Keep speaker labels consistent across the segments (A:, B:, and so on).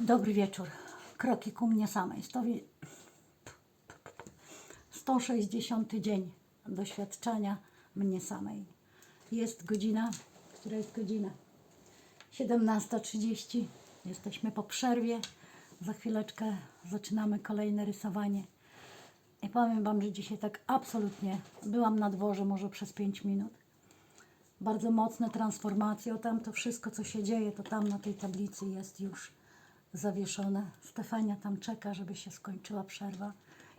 A: Dobry wieczór. Kroki ku mnie samej. Stowi... 160 dzień doświadczenia mnie samej. Jest godzina, która jest godzina? 17.30. Jesteśmy po przerwie. Za chwileczkę zaczynamy kolejne rysowanie. I powiem Wam, że dzisiaj tak absolutnie byłam na dworze może przez 5 minut. Bardzo mocne transformacje. O tam to wszystko, co się dzieje, to tam na tej tablicy jest już zawieszone. Stefania tam czeka, żeby się skończyła przerwa.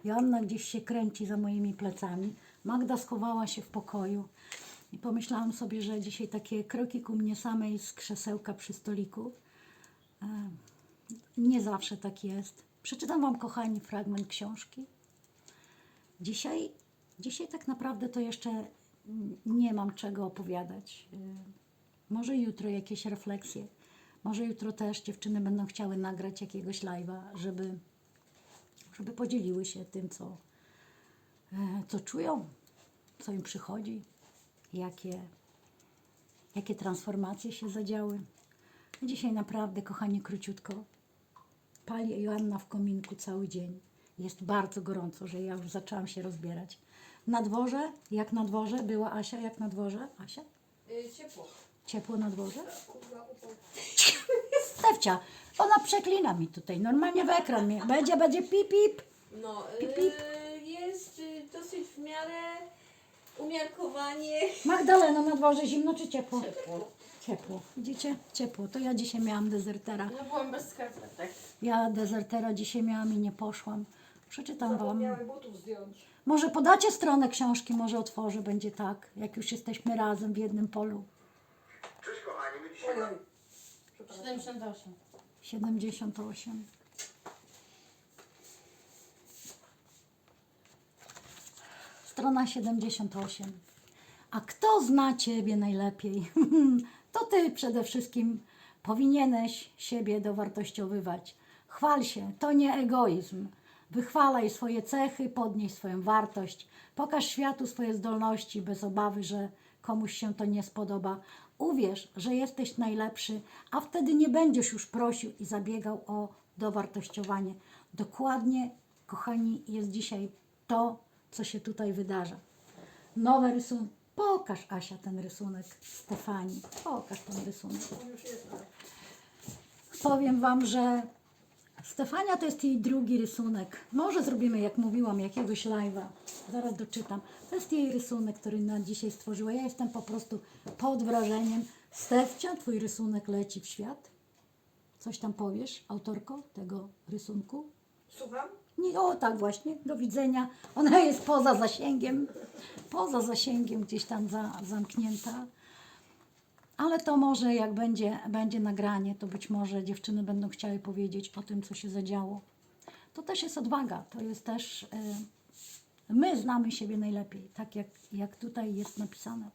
A: Joanna gdzieś się kręci za moimi plecami. Magda schowała się w pokoju. I pomyślałam sobie, że dzisiaj takie kroki ku mnie samej z krzesełka przy stoliku. E, Nie zawsze tak jest. Przeczytam Wam, kochani, fragment książki. Dzisiaj, dzisiaj tak naprawdę to jeszcze nie mam czego opowiadać. Y, Może jutro jakieś refleksje. Może jutro też dziewczyny będą chciały nagrać jakiegoś live'a, żeby, żeby podzieliły się tym, co, e, co czują, co im przychodzi, jakie, jakie transformacje się zadziały. Dzisiaj naprawdę, kochani, króciutko. Pali Joanna w kominku cały dzień. Jest bardzo gorąco, że ja już zaczęłam się rozbierać. Na dworze, jak na dworze, była Asia, jak na dworze? Asia?
B: Y, ciepło.
A: Ciepło na dworze? Stefcia, ona przeklina mi tutaj, normalnie w ekran mnie. Będzie, będzie pip, pip.
B: No,
A: Pip, pip.
B: y, jest y, dosyć w miarę umiarkowanie.
A: Magdalena, na dworze zimno czy ciepło?
B: Ciepło.
A: Ciepło. Widzicie? Ciepło. To ja dzisiaj miałam dezertera.
B: No byłam bez skarpetek.
A: Ja dezertera dzisiaj miałam i nie poszłam. Przeczytam Wam.
C: Zapomniałem butów zdjąć.
A: Może podacie stronę książki, może otworzę, będzie tak, jak już jesteśmy razem w jednym polu.
D: Cześć kochani, my dzisiaj
C: Ojej.
B: 78.
A: 78. Strona 78. A kto zna Ciebie najlepiej? to Ty przede wszystkim powinieneś siebie dowartościowywać. Chwal się, to nie egoizm. Wychwalaj swoje cechy, podnieś swoją wartość, pokaż światu swoje zdolności bez obawy, że komuś się to nie spodoba. Uwierz, że jesteś najlepszy, a wtedy nie będziesz już prosił i zabiegał o dowartościowanie. Dokładnie, kochani, jest dzisiaj to, co się tutaj wydarza. Nowe rysunki. Pokaż, Asia, ten rysunek Stefanii. Pokaż ten rysunek.
C: Jest tak.
A: Powiem Wam, że Stefania to jest jej drugi rysunek. Może zrobimy, jak mówiłam, jakiegoś live'a. Zaraz doczytam. To jest jej rysunek, który na dzisiaj stworzyła. Ja jestem po prostu pod wrażeniem. Stefcia, Twój rysunek leci w świat. Coś tam powiesz, autorko tego rysunku?
C: Słucham?
A: Nie, o tak właśnie, do widzenia. Ona jest poza zasięgiem, poza zasięgiem gdzieś tam za, zamknięta. Ale to może jak będzie, będzie nagranie, to być może dziewczyny będą chciały powiedzieć o tym, co się zadziało. To też jest odwaga, to jest też... y, My znamy siebie najlepiej, tak jak, jak tutaj jest napisane.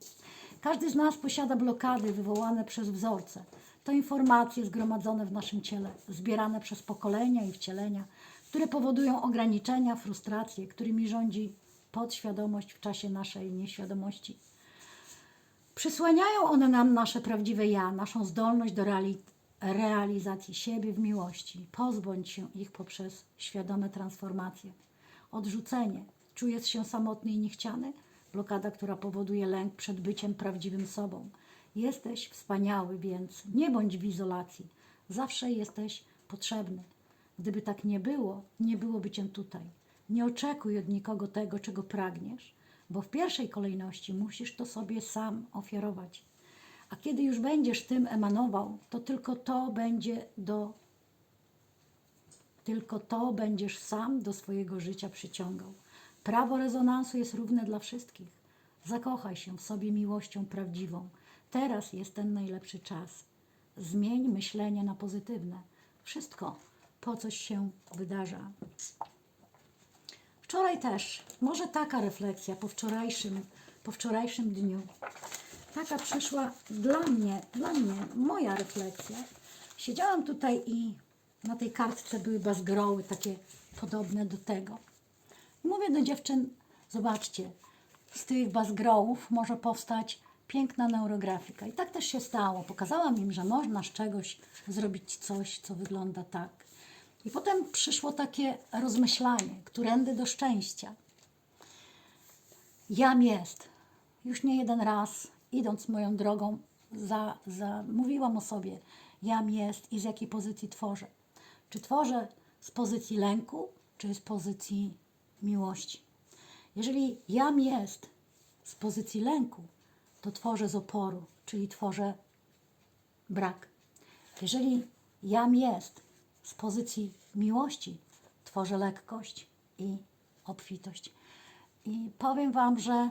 A: Każdy z nas posiada blokady wywołane przez wzorce. To informacje zgromadzone w naszym ciele, zbierane przez pokolenia i wcielenia, które powodują ograniczenia, frustracje, którymi rządzi podświadomość w czasie naszej nieświadomości. Przysłaniają one nam nasze prawdziwe ja, naszą zdolność do reali- realizacji siebie w miłości. Pozbądź się ich poprzez świadome transformacje. Odrzucenie. Czujesz się samotny i niechciany? Blokada, która powoduje lęk przed byciem prawdziwym sobą. Jesteś wspaniały, więc nie bądź w izolacji. Zawsze jesteś potrzebny. Gdyby tak nie było, nie byłoby cię tutaj. Nie oczekuj od nikogo tego, czego pragniesz, bo w pierwszej kolejności musisz to sobie sam ofiarować. A kiedy już będziesz tym emanował, to tylko to będzie do tylko to będziesz sam do swojego życia przyciągał. Prawo rezonansu jest równe dla wszystkich. Zakochaj się w sobie miłością prawdziwą. Teraz jest ten najlepszy czas. Zmień myślenie na pozytywne. Wszystko po coś się wydarza. Wczoraj też, może taka refleksja po wczorajszym, po wczorajszym dniu. Taka przyszła dla mnie, dla mnie, moja refleksja. Siedziałam tutaj i na tej kartce były bazgroły takie podobne do tego. I mówię do dziewczyn, zobaczcie, z tych bazgrołów może powstać piękna neurografika. I tak też się stało. Pokazałam im, że można z czegoś zrobić coś, co wygląda tak. I potem przyszło takie rozmyślanie, którędy do szczęścia. Jam jest. Już nie jeden raz, idąc moją drogą, za, za, mówiłam o sobie, jam jest i z jakiej pozycji tworzę. Czy tworzę z pozycji lęku, czy z pozycji miłości. Jeżeli jam jest z pozycji lęku, to tworzę z oporu, czyli tworzę brak. Jeżeli jam jest z pozycji miłości, tworzę lekkość i obfitość. I powiem Wam, że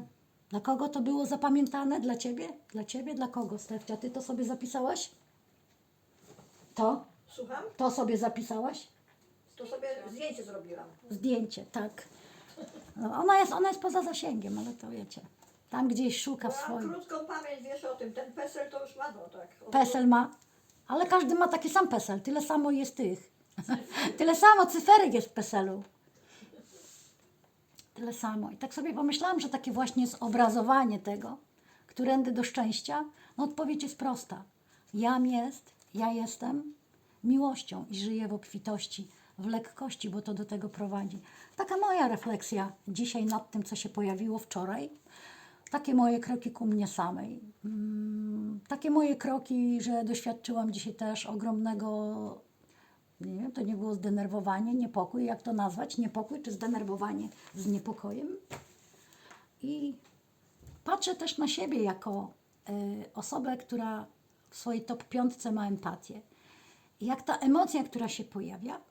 A: dla kogo to było zapamiętane? Dla Ciebie? Dla Ciebie? Dla kogo, Stefcia? Ty to sobie zapisałaś? To?
C: Słucham?
A: To sobie zapisałaś?
C: To sobie zdjęcie zrobiłam.
A: Zdjęcie, tak. No, ona, jest, ona jest poza zasięgiem, ale to wiecie. Tam gdzieś szuka w
C: Mam
A: swoim.
C: krótką pamięć, wiesz o tym. Ten PESEL to już ma, no tak. O,
A: PESEL ma, ale każdy ma taki sam PESEL. Tyle samo jest tych. Tyle samo cyferek jest w PESEL-u. Tyle samo. I tak sobie pomyślałam, że takie właśnie zobrazowanie tego, którędy do szczęścia, no odpowiedź jest prosta. Jam jest, ja jestem miłością i żyję w obfitości, w lekkości, bo to do tego prowadzi. Taka moja refleksja dzisiaj nad tym, co się pojawiło wczoraj. Takie moje kroki ku mnie samej. Mm, Takie moje kroki, że doświadczyłam dzisiaj też ogromnego, nie wiem, to nie było zdenerwowanie, niepokój, jak to nazwać, niepokój czy zdenerwowanie z niepokojem. I patrzę też na siebie jako y, osobę, która w swojej top piątce ma empatię. Jak ta emocja, która się pojawia,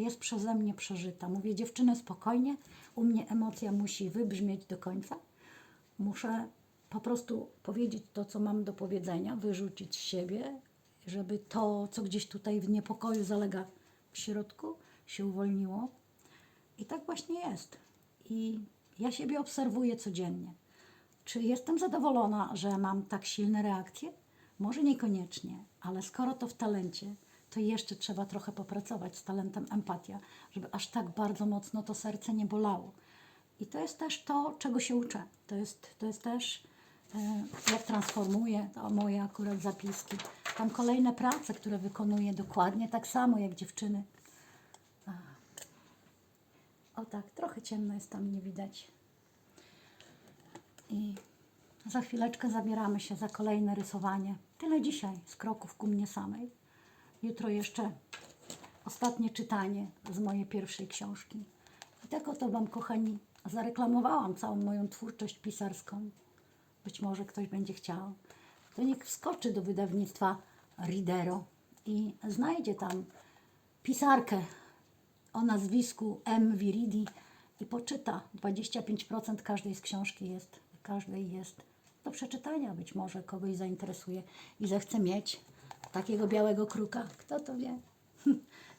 A: jest przeze mnie przeżyta. Mówię, dziewczyny, spokojnie, u mnie emocja musi wybrzmieć do końca. Muszę po prostu powiedzieć to, co mam do powiedzenia, wyrzucić z siebie, żeby to, co gdzieś tutaj w niepokoju zalega w środku, się uwolniło. I tak właśnie jest. I ja siebie obserwuję codziennie. Czy jestem zadowolona, że mam tak silne reakcje? Może niekoniecznie, ale skoro to w talencie, to jeszcze trzeba trochę popracować z talentem empatia, żeby aż tak bardzo mocno to serce nie bolało. I to jest też to, czego się uczę. To jest, to jest też, e, jak transformuję to moje akurat zapiski. Tam kolejne prace, które wykonuję dokładnie tak samo jak dziewczyny. O tak, trochę ciemno jest tam, nie widać. I za chwileczkę zabieramy się za kolejne rysowanie. Tyle dzisiaj z kroków ku mnie samej. Jutro jeszcze ostatnie czytanie z mojej pierwszej książki. I tak oto Wam, kochani, zareklamowałam całą moją twórczość pisarską. Być może ktoś będzie chciał. To niech wskoczy do wydawnictwa Ridero i znajdzie tam pisarkę o nazwisku M. Viridi i poczyta. 25% każdej z książki jest, każdej jest do przeczytania. Być może kogoś zainteresuje i zechce mieć takiego białego kruka. Kto to wie?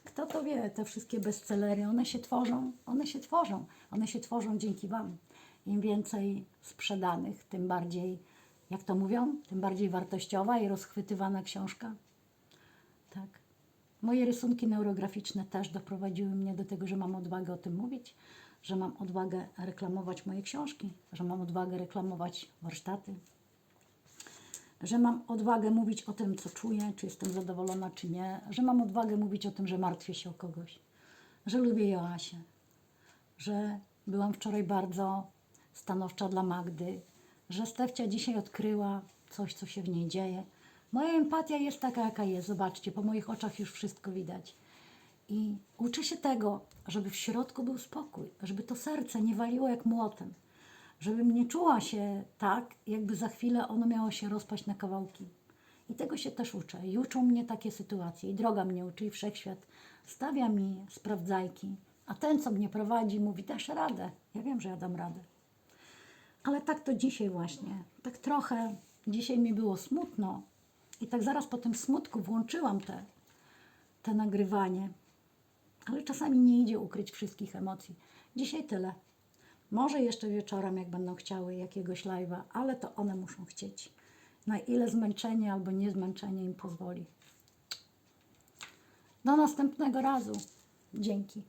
A: Kto to wie? Te wszystkie bestsellery, one się tworzą, one się tworzą, one się tworzą dzięki Wam. Im więcej sprzedanych, tym bardziej, jak to mówią, tym bardziej wartościowa i rozchwytywana książka. Tak. Moje rysunki neurograficzne też doprowadziły mnie do tego, że mam odwagę o tym mówić, że mam odwagę reklamować moje książki, że mam odwagę reklamować warsztaty, że mam odwagę mówić o tym, co czuję, czy jestem zadowolona, czy nie, że mam odwagę mówić o tym, że martwię się o kogoś, że lubię Joasię, że byłam wczoraj bardzo stanowcza dla Magdy, że Stefcia dzisiaj odkryła coś, co się w niej dzieje. Moja empatia jest taka, jaka jest. Zobaczcie, po moich oczach już wszystko widać. I uczę się tego, żeby w środku był spokój, żeby to serce nie waliło jak młotem, żebym nie czuła się tak, jakby za chwilę ono miało się rozpaść na kawałki. I tego się też uczę. I uczą mnie takie sytuacje. I droga mnie uczy, i wszechświat stawia mi sprawdzajki. A ten, co mnie prowadzi, mówi, dasz radę. Ja wiem, że ja dam radę. Ale tak to dzisiaj właśnie. Tak trochę dzisiaj mi było smutno. I tak zaraz po tym smutku włączyłam te, te nagrywanie. Ale czasami nie idzie ukryć wszystkich emocji. Dzisiaj tyle. Może jeszcze wieczorem, jak będą chciały jakiegoś live'a, ale to one muszą chcieć. Na ile zmęczenie albo niezmęczenie im pozwoli. Do następnego razu. Dzięki.